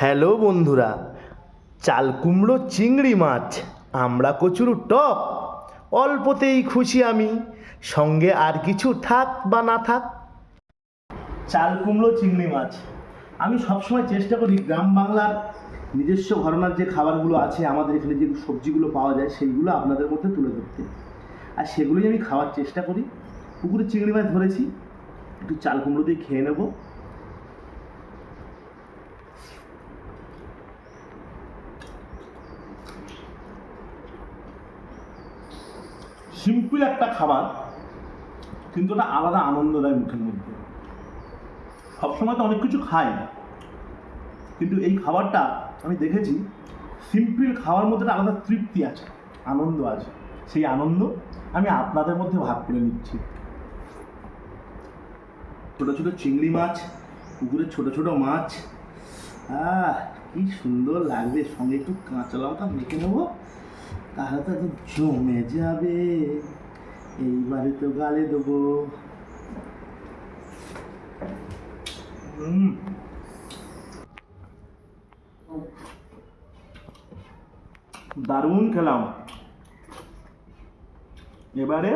Hello বন্ধুরা, চাল কুমড়ো চিংড়ি মাছ, আমরা কচুর টক। অল্পতেই খুশি আমি, সঙ্গে আর কিছু থাক বা না থাক। চাল কুমড়ো চিংড়ি মাছ, আমি সবসময় চেষ্টা করি গ্রাম বাংলার নিজস্ব ঘরনার যে খাবারগুলো আছে, আমাদের এখানে যে সবজিগুলো পাওয়া যায়, সেইগুলো আপনাদের মধ্যে তুলে ধরতে। আর সেগুলোই আমি খাওয়ার চেষ্টা করি। পুকুরে চিংড়ি মাছ ধরেছি, একটু চাল কুমড়ো দিয়ে খেয়ে নেব। সিম্পল একটা খাবার, কিন্তু ওটা আলাদা আনন্দ দেয় মুখের মধ্যে। সবসময় তো অনেক কিছু খাই। কিন্তু এই খাবারটা আমি দেখেছি, সিম্পল খাওয়ার মধ্যে আলাদা তৃপ্তি আছে, আনন্দ আছে। সেই আনন্দ আমি আপনাদের মধ্যে ভাগ করে নিচ্ছি। ছোট ছোট চিংড়ি মাছ পুকুরের ছোট ছোট মাছ। আহ, কি সুন্দর লাগবে। সঙ্গে একটু কাঁচা লঙ্কা মেখে নেব। তাহলে তো জমে যাবে। এইবারে তো গালে দেবো। দারুণ খেলাম। এবারে